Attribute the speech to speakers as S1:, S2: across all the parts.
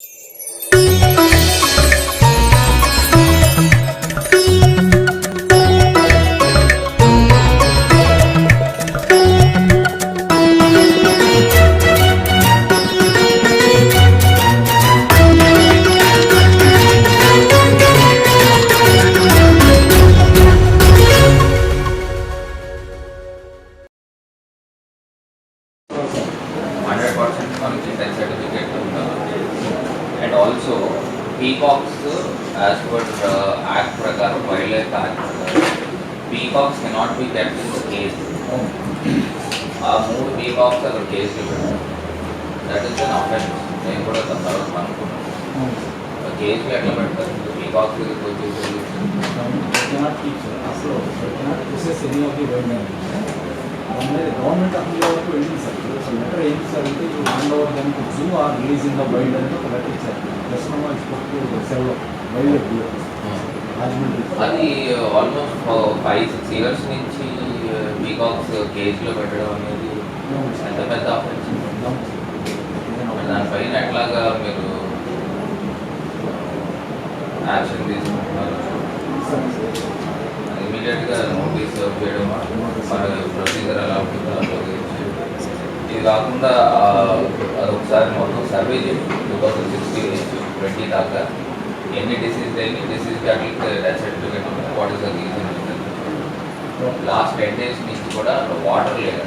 S1: Hundred పెట్టారు that is an offence నేను కూడా దాని తర్వాత అనుకున్నాను కేసులు ఎట్లా పెడతారు పీకాక్స్ వచ్చేసి
S2: cannot keep, sir. అసలు cannot process any of the wildlife. Government అసలు వరకు వెళ్ళింది సార్ సో లెటర్ ఏంటి సార్ అంటే you hand over then to zoo or release in the wild అని ఒక లెటర్ ఇచ్చారు just no spoke sell wild Rajahmundry
S1: అది ఆల్మోస్ట్ ఫైవ్ సిక్స్ ఇయర్స్ నుంచి పీకాక్స్ కేసులో పెట్టడం అనేది ఎంత పెద్ద అఫెన్స్ దానిపైన ఎట్లాగా మీరు యాక్షన్ తీసుకుంటున్నారు? ఇమీడియట్గా నోటీస్ చేయడం మరి ప్రొసీజర్ ఎలా ఉంటుందో? ఇది కాకుండా ఒకసారి మొత్తం సర్వే చేసి టూ థౌసండ్ సిక్స్టీన్ నుంచి ట్వంటీ దాకా. ఎన్ని డిసీజ్ ఎన్ని డిసీజ్ వాటికి డెత్ సర్టిఫికేట్ ఉన్నాయి what is reason last ten days నుంచి కూడా వాటర్ లేదు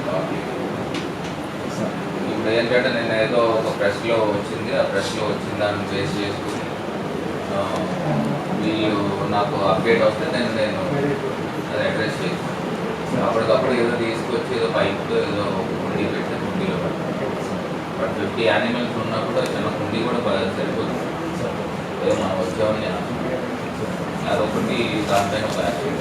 S1: ఇప్పుడు ఏంటంటే నేను ఏదో ఒక ప్రెస్లో వచ్చింది. ఆ ప్రెస్లో వచ్చిన దాన్ని బేస్ చేసుకుని వీళ్ళు నాకు అప్డేట్ వస్తే నేను నేను అది అడ్రస్ చేసి అప్పటికప్పుడు ఏదో తీసుకొచ్చి ఏదో పైప్ ఏదో కుండీ పెట్టి కుండీలో పెట్టాను. బట్ ఫిఫ్టీ యానిమల్స్ ఉన్నప్పుడు చిన్న కుండీ కూడా బాగా సరిపోతుంది ఏదో మనం వచ్చామని అదొకటి దానిపైన ఒక యాక్షన్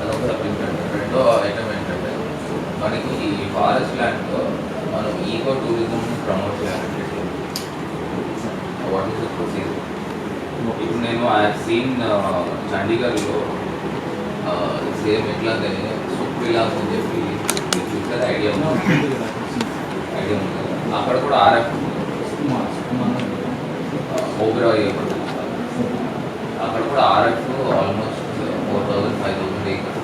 S1: అదొక సబ్జెక్ట్ రెండో ఐటమ్ ఏంటంటే మనకి ఈ ఫారెస్ట్ ల్యాండ్లో మనం ఈకో టూరిజం ప్రమోట్ చేయాలంటే వాట్ ఈస్ ద ప్రొసీజర్ ఇప్పుడు నేను ఐ సీన్ చండీగఢ్లో సేమ్ ఇట్లాగే సుప్ విలాస్ అని చెప్పి చూసారు ఐడియా ఐడియా ఉంది అక్కడ కూడా ఆర్ఎఫ్ ఓబెరాయ్ అక్కడ కూడా RF almost four thousand five thousand acres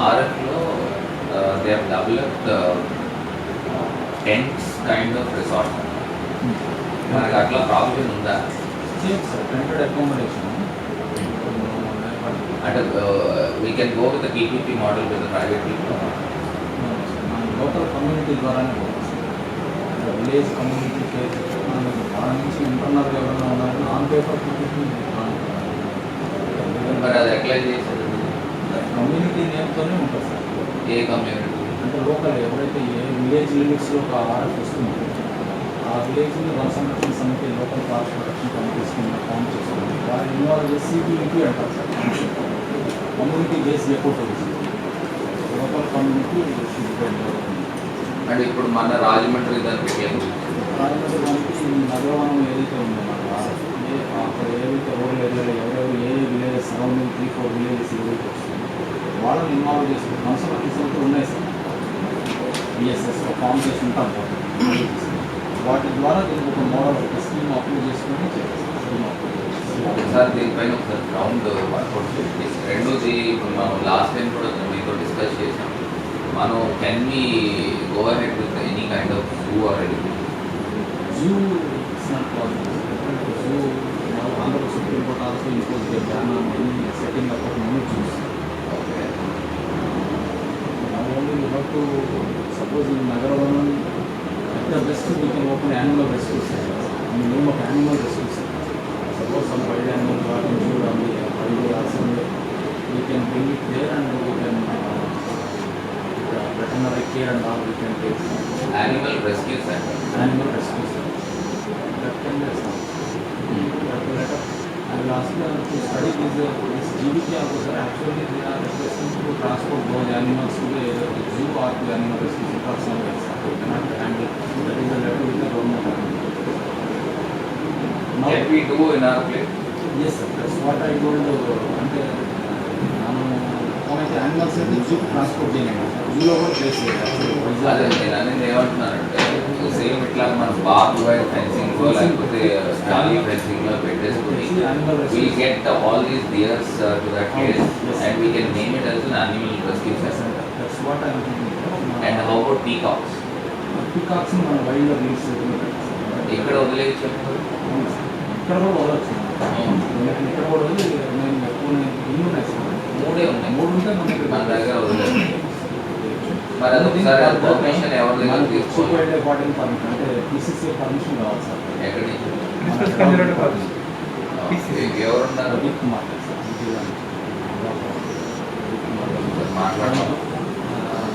S1: ఆర్ఎఫ్లో they have developed tents kind of resort మనకి అట్లా ప్రాబ్లం ఉందా?
S2: అకామిడేషన్
S1: అంటే we can go with PPP model with private people
S2: local community ద్వారానే విలేజ్ కమ్యూనిటీ కేర్ వాళ్ళ నుంచి ఇంటర్నల్గా ఎవరైనా ఉన్నారని ఆన్ పేపర్
S1: మరి అది ఎట్లా చేశారు?
S2: కమ్యూనిటీ నేమ్తోనే ఉంటుంది సార్.
S1: ఏ కమ్యూనిటీ
S2: అంటే లోకల్ ఎవరైతే ఏ విలేజ్ లిమిట్స్లో ఒక ఆర్ఎఫ్ వస్తుందో ఆ విలేజ్ని వన సంరక్షణ సమితి లోకల్ ఫారెస్ట్ ప్రొటెక్షన్ కమిటీస్ కింద ఫామ్ చేసుకుంది వారి ఇన్వాల్వ్ చేసి సిబిలిటీ అంటారు సార్. కమ్యూనిటీ బేస్ ఎక్కువ లోకల్ కమ్యూనిటీ
S1: అంటే ఇప్పుడు మన రాజమండ్రి దానికి
S2: దానికి నగరవనం ఏదైతే ఉందో అక్కడ ఏదైతే రూరల్ ఏరియాలో ఎవరెవరు ఏ సరౌండింగ్ త్రీ ఫోర్ విలేజెస్ ఏదైతే వాళ్ళని ఇన్వాల్వ్ చేసి కన్సల్టెన్సీ అయితే ఉన్నాయి సార్. బిఎస్ఎస్ ఫామ్ చేసి ఉంటాం వాటి ద్వారా దీనికి ఒక మోడల్ ఒక స్కీమ్ అప్లై చేసుకొని
S1: ఒకసారి దీనిపైన ఒకసారి గ్రౌండ్ వర్కౌట్ చేసి రెండోది ఇప్పుడు మనం లాస్ట్ టైం కూడా మీతో డిస్కస్ చేసాం మనం can we go ahead with any kind of zoo or anything
S2: zoo it's not possible zoo Andhra supreme court also impose the ban on any setting up of new zoos
S1: okay
S2: Not only we have to, suppose in Nagaravanam, at the best we can open animal rescue centers, in the name of animal rescue centers. Suppose some wild animal got injured on the highway or somewhere, we can bring it there and we can, uh, with, uh, veterinary care and all we can take.
S1: Animal rescue center.
S2: Animal rescue center. That can be some. And lastly, to study this, uh, this GBK also actually they are requesting to transport those animals to the zoo or to animal rescue center or somewhere. They cannot handle. That is a letter with the government. Now,
S1: can we do in our place?
S2: Yes, sir. That's what I told. Uh, and, uh, మనకి animals అయితే zoo transport చేయలేము జూలో కూడా place లేదు
S1: అదే నేను అనేది ఏమంటున్నానంటే సేమ్ ఇట్లా మనం బాబ్ వైర్ ఫెన్సింగ్ లేకపోతే జాలీ ఫెన్సింగ్లో పెట్టేసుకుని we get all these deers uh, to that place and we can name it as an animal rescue center.
S2: That's what I
S1: And how about peacocks?
S2: Peacocks మన wild reels
S1: ఇక్కడ వదిలేయచ్చు
S2: ఇక్కడ కూడా వదలొచ్చు. మనకి ఇక్కడ కూడా వదిలి నేను ఎక్కువ నేను ఇల్లు ఉన్నాయి
S1: మూడే ఉన్నాయి.
S2: మూడు ఉంటే మనకి
S1: మన దగ్గర వదిలేదు మరి అది ఒకసారి పర్మిషన్ ఎవరి దగ్గర తీసుకోవాలి?
S2: పర్మిషన్ అంటే పీసీసీ పర్మిషన్ కావాలి సార్.
S1: ఎక్కడి? ఎవరున్నారు?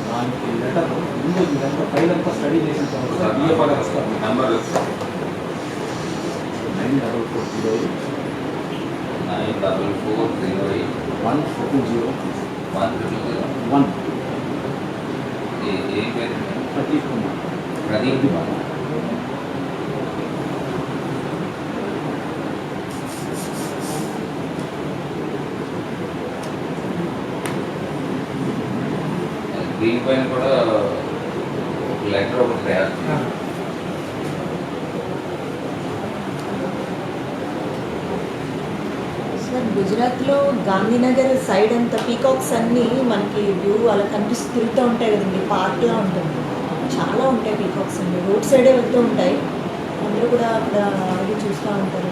S2: దానికి లెటర్ ముందు ఇదంతా ఫైల్ అంతా స్టడీ చేసిన తర్వాత బిఏ పడ వస్తారు.
S1: Number
S2: nine double four zero
S1: nine double four zero eight
S2: one two zero
S1: one two zero
S2: one
S1: ఏ పేరు
S2: ప్రదీప్ కుమార్
S1: ప్రదీప్
S2: కుమార్
S1: దీనిపైన కూడా లెటర్ ఒకటి తయారు చేయాలి.
S3: సార్ గుజరాత్లో గాంధీనగర్ సైడ్ అంతా పీకాక్స్ అన్నీ మనకి వ్యూ అలా కనిపిస్తూ తిరుగుతూ ఉంటాయి కదండి పార్క్లా ఉంటుంది. చాలా ఉంటాయి పీకాక్స్ అండి రోడ్ సైడే వెళ్తూ ఉంటాయి. అందరూ కూడా అక్కడ అది చూస్తూ ఉంటారు.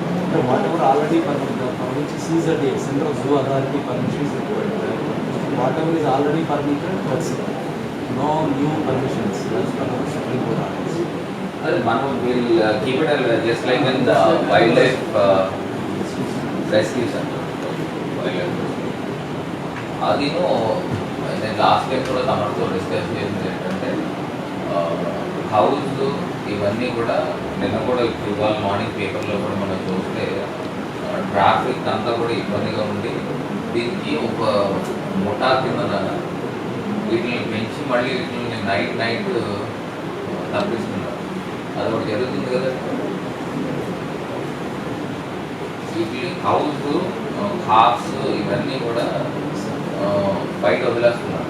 S2: నో న్యూ పర్మిషన్స్
S1: మనం will keep it just like in the wild life rescue life అదిను నేను లాస్ట్ టైం కూడా తమతో డిస్కస్ చేసింది ఏంటంటే హౌస్ ఇవన్నీ కూడా నిన్న కూడా ఇప్పుడు ఇవాళ మార్నింగ్ పేపర్లో కూడా మనం చూస్తే ట్రాఫిక్ అంతా కూడా ఇబ్బందిగా ఉంది. దీనికి ఒక ముఠా కింద వీటిని పెంచి మళ్ళీ వీటిని నైట్ నైట్ తప్పిస్తున్నారు. అది ఒకటి జరుగుతుంది కదా? వీటి హౌస్ హాఫ్స్ ఇవన్నీ కూడా బయట వదిలేస్తున్నారు.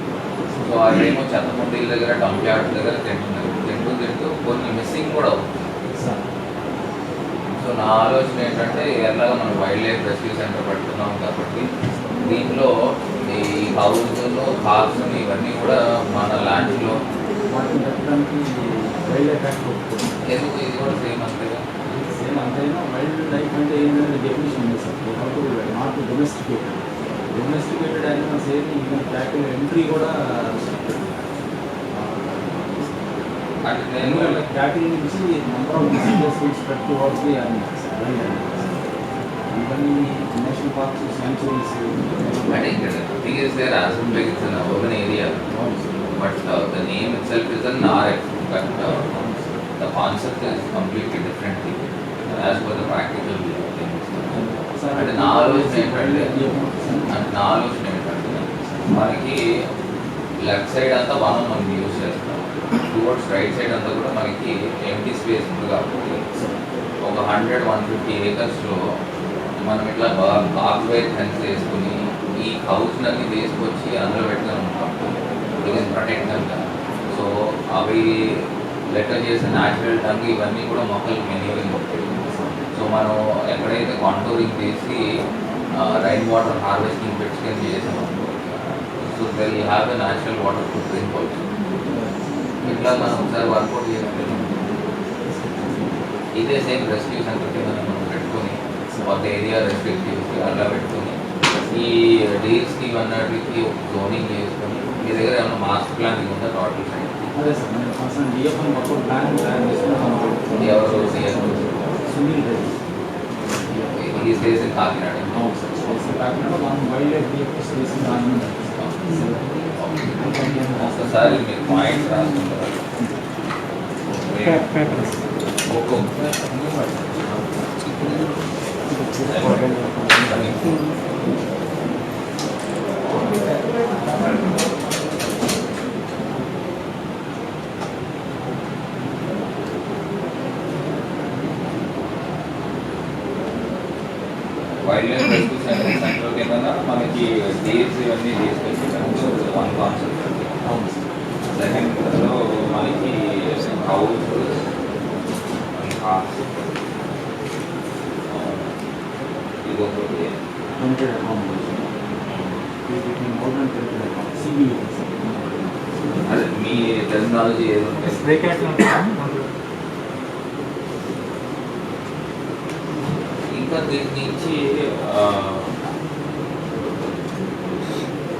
S1: సో అదేమో చెత్తకుండీల దగ్గర డంప్ యార్డ్ దగ్గర తింటున్నారు. తింటూ తింటూ కొన్ని మిస్సింగ్ కూడా అవుతుంది సో నా ఆలోచన ఏంటంటే ఎలాగ మనం వైల్డ్ లైఫ్ రెస్క్యూ సెంటర్ పెడుతున్నాం కాబట్టి దీంట్లో ఈ హౌస్ను కార్స్ ఇవన్నీ కూడా మన ల్యాండ్లో
S2: పెట్టడానికి
S1: ఎందుకు ఇది కూడా సేమ్ అంతేగా?
S2: సేమ్ అంతేనా? వైల్డ్ లైఫ్ అంటే ఏంటంటే డెఫినేషన్ ఉంది నాట్ డొమెస్టికేటెడ్ డొమెస్టికేటెడ్ యానిమల్స్ ఏది ఈవెన్ ట్యాకిల్ ఎంట్రీ కూడా
S1: అంటే నేను
S2: క్యాటిల్ నుంచి number of diseases will spread towards the animals ఇవన్నీ నేషనల్ పార్క్స్ శాంచురీస్
S1: అంటే ఇక్కడ thing is there as like it's an urban area. But uh, the name itself is an RF but uh, the concept is completely different. Thing as per the practical things. అంటే నా ఆలోచన ఏంటంటే అంటే నా ఆలోచన ఏంటంటే మనకి లెఫ్ట్ సైడ్ అంతా వనం మనం యూజ్ చేస్తాం. టువర్డ్స్ రైట్ సైడ్ అంతా కూడా మనకి ఎంటీ స్పేస్ ఉంది కాబట్టి ఒక హండ్రెడ్ వన్ ఫిఫ్టీ ఏకర్స్లో మనం ఇట్లా బాక్ వైర్ ఫెన్స్ వేసుకుని ఈ హౌస్ అన్ని తీసుకొచ్చి అందులో పెట్టడం ఉంటాం. ప్రొటెక్ట్ అంట సో అవి లెటర్ చేసే న్యాచురల్ టంగ్ ఇవన్నీ కూడా మొక్కలు మెన్యూరింగ్ ఉంటాయి సో మనం ఎక్కడైతే కాంటూరింగ్ చేసి రైన్ వాటర్ హార్వెస్టింగ్ పెట్స్ కింద చేసాం so they'll have a natural water food drink also ఇట్లా మనం ఒకసారి వర్కౌట్ చేసుకున్నాం ఇదే సేమ్ రెస్క్యూ సెంటర్ కింద మనం పెట్టుకొని ఒక ఏరియా రెస్ట్రిక్ట్ చేసి అలా పెట్టుకొని ఈ డేస్కి ఇవన్నటికి ఒక జోనింగ్ చేసుకొని మీ దగ్గర ఏమైనా మాస్టర్ ప్లానింగ్ ఉందా టోటల్ సైడ్
S2: ప్లాన్ ప్లాన్
S1: ఎవరు
S2: సునీల్ రెడ్డి.
S1: ఈ స్టేజ్ ఇన్ కాకినాడ
S2: అవును సార్ సో కాకినాడ మనం వైల్డ్ లైఫ్ డిఎఫ్ఎస్ చేసిన దాని
S1: ఒకసారి మీరు పాయింట్స్ రాసుకుంటారు ఒక్కో wild life rescue center center కింద మనకి డేస్ ఇవన్నీ తీసుకొచ్చి వన్ కాన్సెప్ట్ అండి
S2: అవును సార్
S1: సెకండ్లో మనకి హౌస్ కార్స్ ఇది ఒకటి
S2: టెంటెడ్ అకామిడేషన్ ఇది more then tented accommodation CBI
S1: అదే మీ టెక్నాలజీ ఏది ఉంటుంది
S4: స్ప్రే క్యాట్
S1: ఇంకా దీని నుంచి ఆ,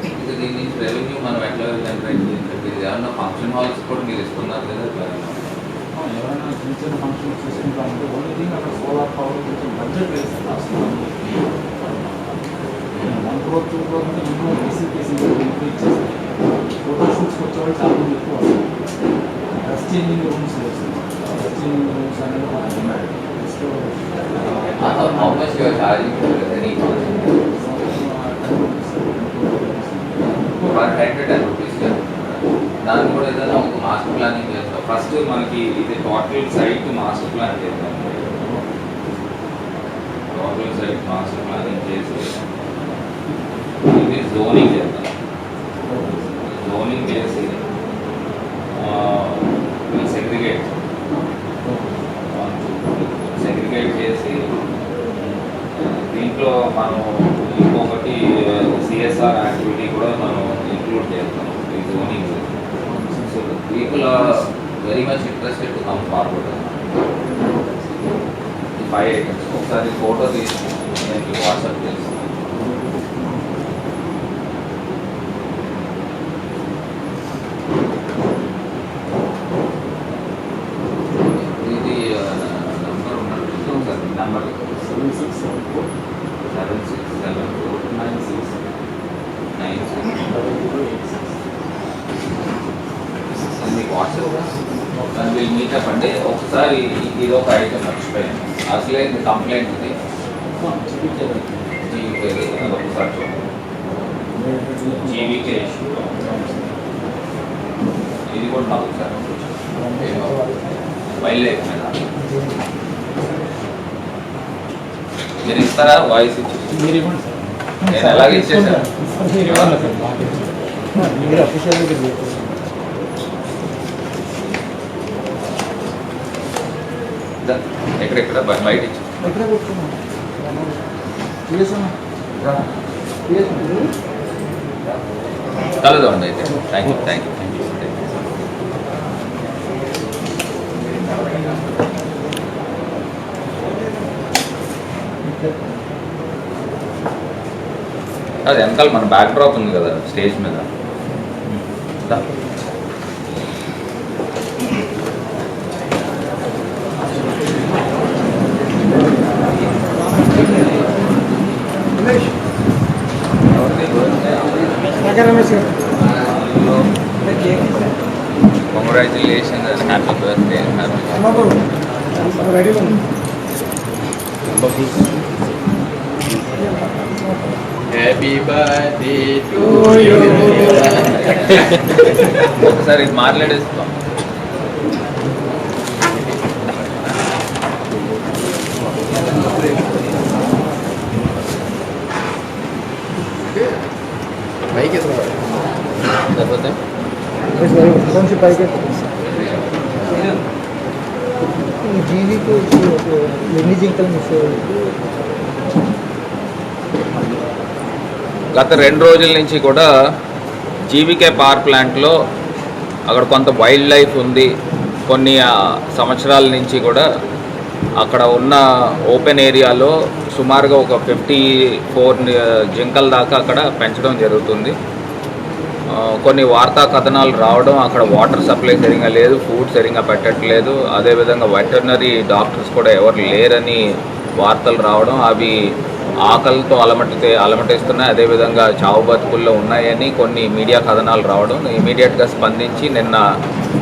S1: ఇంకా దీని నుంచి రెవెన్యూ మనం ఎట్లా జనరేట్ చేయాలి ఏమన్నా ఫంక్షన్ హాల్స్ కూడా మీరు ఇస్తున్నారు కదా?
S2: ఎవరైనా చిన్న చిన్న ఫంక్షన్స్ చేసుకుంటామంటే ఓన్లీ థింగ్ అక్కడ సోలార్ పవర్ కొంచెం బడ్జెట్ వేస్తే వన్ క్రోర్ టూ ఇంట్లో ఏసీ కేసీ ఇంక్రీజ్ ఫోటో షూట్స్కి వచ్చే వాళ్ళు చాలా మంది ఎక్కువ dress changing rooms dress changing rooms అనేది ఒక demand next
S1: How much you are charging for any per head ten rupees దాన్ని కూడా ఏదైనా ఒక మాస్టర్ ప్లానింగ్ చేస్తాం ఫస్ట్ మనకి ఇది టోటల్ సైట్ మాస్టర్ ప్లాన్ చేద్దాం. టోటల్ సైట్ మాస్టర్ ప్లానింగ్ చేసి ఇది జోనింగ్ చేద్దాం. జోనింగ్ చేసి సెగ్రిగేట్ సెగ్రిగేట్ చేసి దీంట్లో మనం ఇంకొకటి సిఎస్ఆర్ యాక్టివిటీ కూడా మనం ఇంక్లూడ్ చేస్తాం ఈ zoning so people are very much interested to come forward five items ఒకసారి ఫోటో తీసి నేను వాట్సాప్ చేస్తాను ఇది నంబర్ ఉన్నట్టు ఒకసారి number
S2: seven six seven four
S1: seven six seven four
S2: nine six
S1: nine six
S2: double zero eight six
S1: మీకు WhatsApp వీళ్ళు meetup అండి ఒకసారి ఇది ఒక ఐటమ్ మర్చిపోయాను అసలే కంప్లైంట్ జీవికేది అది ఒకసారి జీవికే ఇది కూడా నాకు బయలుదేరి మీరు ఇస్తారా వాయిస్ ఇచ్చి
S2: సార్
S1: నేను ఎలాగ ఇచ్చేసాను
S2: మీరు ఇవ్వండి సార్ మాకు
S4: మీరు అఫీషియల్ దగ్గర చెప్పారు
S1: దా, ఎక్కడెక్కడ బయట కలదండి అయితే. Thank you thank you thank you అది వెనకాల మన బ్యాక్ డ్రాప్ ఉంది కదా స్టేజ్ మీద దా.
S4: రమేష్ గారు
S1: And happy
S4: అమ్మబాబు రెడీగా ఉంది
S1: హ్యాపీ బర్త్డే టు యూ ఒకసారి మాట్లాడేస్తాం లేకపోతే గత రెండు రోజుల నుంచి కూడా జీవికే పవర్ ప్లాంట్లో అక్కడ కొంత వైల్డ్ లైఫ్ ఉంది. కొన్ని సంవత్సరాల నుంచి కూడా అక్కడ ఉన్న ఓపెన్ ఏరియాలో సుమారుగా ఒక ఫిఫ్టీ ఫోర్ జింకల దాకా అక్కడ పెంచడం జరుగుతుంది. కొన్ని వార్తా కథనాలు రావడం అక్కడ వాటర్ సప్లై సరిగా లేదు ఫుడ్ సరిగా పెట్టట్లేదు. అదేవిధంగా వెటర్నరీ డాక్టర్స్ కూడా ఎవరు లేరని వార్తలు రావడం అవి ఆకలితో అలమటితే అలమటిస్తున్నాయి. అదేవిధంగా చావు బతుకుల్లో ఉన్నాయని కొన్ని మీడియా కథనాలు రావడం ఇమీడియట్గా స్పందించి నిన్న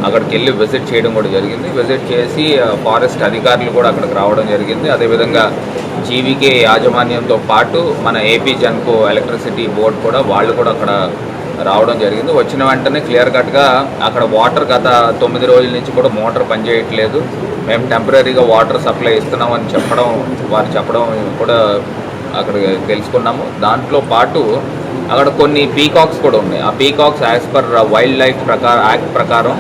S1: అక్కడికి వెళ్ళి విజిట్ చేయడం కూడా జరిగింది. విజిట్ చేసి ఫారెస్ట్ అధికారులు కూడా అక్కడికి రావడం జరిగింది. అదేవిధంగా జీవికే యాజమాన్యంతో పాటు మన ఏపీ జన్కో ఎలక్ట్రిసిటీ బోర్డు కూడా వాళ్ళు కూడా అక్కడ రావడం జరిగింది. వచ్చిన వెంటనే క్లియర్ కట్గా అక్కడ వాటర్ గత తొమ్మిది రోజుల నుంచి కూడా మోటార్ పనిచేయట్లేదు. మేము టెంపరీగా వాటర్ సప్లై ఇస్తున్నామని చెప్పడం వారు చెప్పడం కూడా అక్కడ తెలుసుకున్నాము. దాంట్లో పాటు అక్కడ కొన్ని పీకాక్స్ కూడా ఉన్నాయి. ఆ peacocks as per wild life ప్రకారం యాక్ట్ ప్రకారం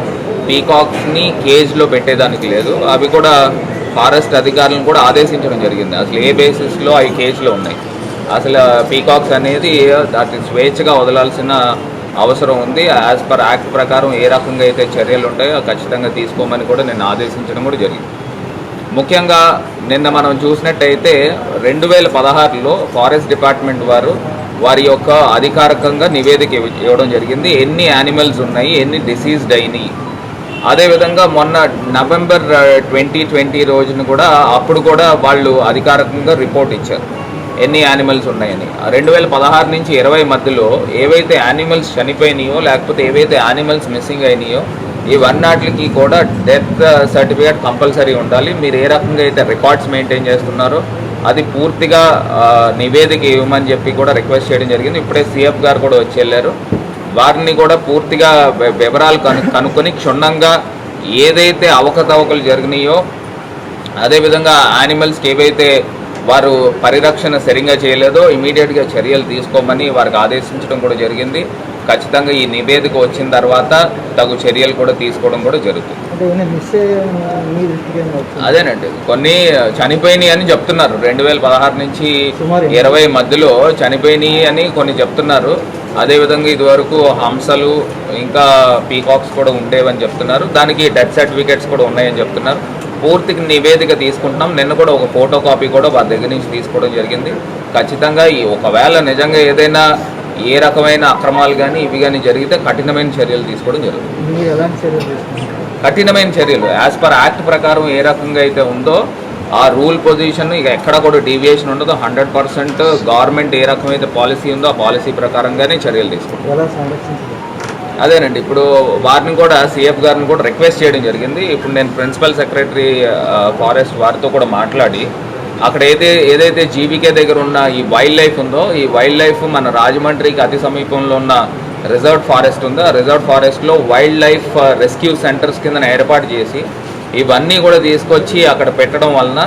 S1: పీకాక్స్ని కేజ్లో పెట్టేదానికి లేదు. అవి కూడా ఫారెస్ట్ అధికారులను కూడా ఆదేశించడం జరిగింది. అసలు ఏ బేసిస్లో అవి కేజ్లో ఉన్నాయి? అసలు పీకాక్స్ అనేది దాటి స్వేచ్ఛగా వదలాల్సిన అవసరం ఉంది. యాజ్ పర్ యాక్ట్ ప్రకారం ఏ రకంగా అయితే చర్యలు ఉంటాయో ఖచ్చితంగా తీసుకోమని కూడా నేను ఆదేశించడం కూడా జరిగింది. ముఖ్యంగా నిన్న మనం చూసినట్టయితే రెండు వేల పదహారులో ఫారెస్ట్ డిపార్ట్మెంట్ వారు వారి యొక్క అధికారికంగా నివేదిక ఇవ్వడం జరిగింది. ఎన్ని యానిమల్స్ ఉన్నాయి ఎన్ని డిసీజ్డ్ అయినాయి. అదేవిధంగా మొన్న నవంబర్ ట్వంటీ ట్వంటీ రోజున కూడా అప్పుడు కూడా వాళ్ళు అధికారికంగా రిపోర్ట్ ఇచ్చారు. ఎన్ని యానిమల్స్ ఉన్నాయని. రెండు వేల పదహారు నుంచి ఇరవై మధ్యలో ఏవైతే యానిమల్స్ చనిపోయినాయో లేకపోతే ఏవైతే యానిమల్స్ మిస్సింగ్ అయినాయో ఈ వన్నాటికి కూడా డెత్ సర్టిఫికేట్ కంపల్సరీ ఉండాలి. మీరు ఏ రకంగా అయితే రికార్డ్స్ మెయింటైన్ చేస్తున్నారో అది పూర్తిగా నివేదిక ఇవ్వమని చెప్పి కూడా రిక్వెస్ట్ చేయడం జరిగింది. ఇప్పుడే సీఎఫ్ గారు కూడా వచ్చి వెళ్ళారు. వారిని కూడా పూర్తిగా వివరాలు కను కనుక్కొని క్షుణ్ణంగా ఏదైతే అవకతవకలు జరిగినాయో అదేవిధంగా యానిమల్స్కి ఏవైతే వారు పరిరక్షణ సరిగా చేయలేదో ఇమీడియట్గా చర్యలు తీసుకోమని వారికి ఆదేశించడం కూడా జరిగింది. ఖచ్చితంగా ఈ నివేదిక వచ్చిన తర్వాత తగు చర్యలు కూడా తీసుకోవడం కూడా జరుగుతుంది? అదేనండి. కొన్ని చనిపోయినాయి అని చెప్తున్నారు. రెండు వేల పదహారు నుంచి? ఇరవై మధ్యలో చనిపోయినాయి అని కొన్ని చెప్తున్నారు. అదేవిధంగా ఇదివరకు హంసలు ఇంకా పీకాక్స్ కూడా ఉండేవని చెప్తున్నారు. దానికి డెత్ సర్టిఫికేట్స్ కూడా ఉన్నాయని చెప్తున్నారు. పూర్తిగా నివేదిక తీసుకుంటున్నాం. నిన్న కూడా ఒక ఫోటో కాపీ కూడా వారి దగ్గర నుంచి తీసుకోవడం జరిగింది. ఖచ్చితంగా ఈ ఒకవేళ నిజంగా ఏదైనా ఏ రకమైన అక్రమాలు కానీ ఇవి కానీ జరిగితే కఠినమైన చర్యలు తీసుకోవడం జరుగుతుంది. కఠినమైన చర్యలు. యాజ్ పర్ యాక్ట్ ప్రకారం ఏ రకంగా అయితే ఉందో ఆ రూల్ పొజిషన్ ఇక ఎక్కడ కూడా డీవియేషన్ ఉండదు. హండ్రెడ్ పర్సెంట్ గవర్నమెంట్ ఏ రకమైతే పాలసీ ఉందో ఆ పాలసీ ప్రకారంగానే చర్యలు తీసుకుంటాం.
S4: ఎలా సంరక్షించారు
S1: అదేనండి ఇప్పుడు వారిని కూడా సిఎఫ్ గారిని కూడా రిక్వెస్ట్ చేయడం జరిగింది. ఇప్పుడు నేను ప్రిన్సిపల్ సెక్రటరీ ఫారెస్ట్ వారితో కూడా మాట్లాడి అక్కడ ఏదైతే ఏదైతే జీవికే దగ్గర ఉన్న ఈ వైల్డ్ లైఫ్ ఉందో ఈ వైల్డ్ లైఫ్ మన రాజమండ్రికి అతి సమీపంలో ఉన్న రిజర్వ్ ఫారెస్ట్ ఉందో. ఆ రిజర్వ్ ఫారెస్ట్లో వైల్డ్ లైఫ్ రెస్క్యూ సెంటర్స్ కింద ఏర్పాటు చేసి ఇవన్నీ కూడా తీసుకొచ్చి అక్కడ పెట్టడం వలన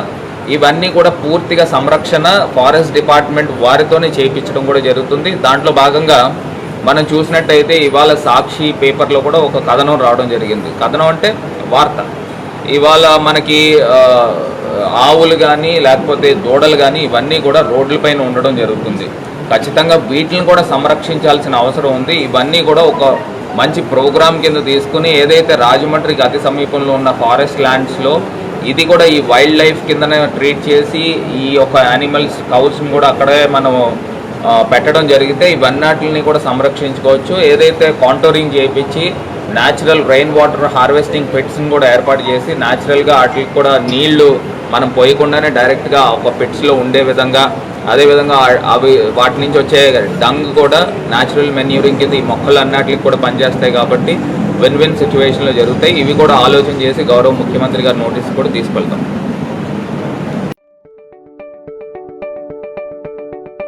S1: ఇవన్నీ కూడా పూర్తిగా సంరక్షణ ఫారెస్ట్ డిపార్ట్మెంట్ వారితోనే చేయించడం కూడా జరుగుతుంది. దాంట్లో భాగంగా మనం చూసినట్టయితే ఇవాళ సాక్షి పేపర్లో కూడా ఒక కథనం రావడం జరిగింది. కథనం అంటే వార్త. ఇవాళ మనకి ఆవులు కానీ లేకపోతే దూడలు కానీ ఇవన్నీ కూడా రోడ్లపైన ఉండడం జరుగుతుంది. ఖచ్చితంగా వీటిని కూడా సంరక్షించాల్సిన అవసరం ఉంది. ఇవన్నీ కూడా ఒక మంచి ప్రోగ్రామ్ కింద తీసుకుని ఏదైతే రాజమండ్రికి అతి సమీపంలో ఉన్న ఫారెస్ట్ ల్యాండ్స్లో ఇది కూడా ఈ వైల్డ్ లైఫ్ కిందనే ట్రీట్ చేసి ఈ యొక్క యానిమల్స్ కౌస్ని కూడా అక్కడే మనం పెట్టడం జరిగితే ఇవన్నిటిని కూడా సంరక్షించుకోవచ్చు. ఏదైతే కాంటోరింగ్ చేయించి న్యాచురల్ రెయిన్ వాటర్ హార్వెస్టింగ్ పిట్స్ని కూడా ఏర్పాటు చేసి న్యాచురల్గా వాటికి కూడా నీళ్ళు మనం పోయకుండానే డైరెక్ట్గా ఒక పిట్స్లో ఉండే విధంగా అదేవిధంగా అవి వాటి నుంచి వచ్చే డంగ్ కూడా న్యాచురల్ మెన్యూరింగ్ కింద ఈ మొక్కలు అన్నిటికి కూడా పనిచేస్తాయి కాబట్టి విన్ విన్ సిచ్యువేషన్లో జరుగుతాయి. ఇవి కూడా ఆలోచన చేసి గౌరవ ముఖ్యమంత్రి గారు నోటీస్ కూడా తీసుకెళ్తాం.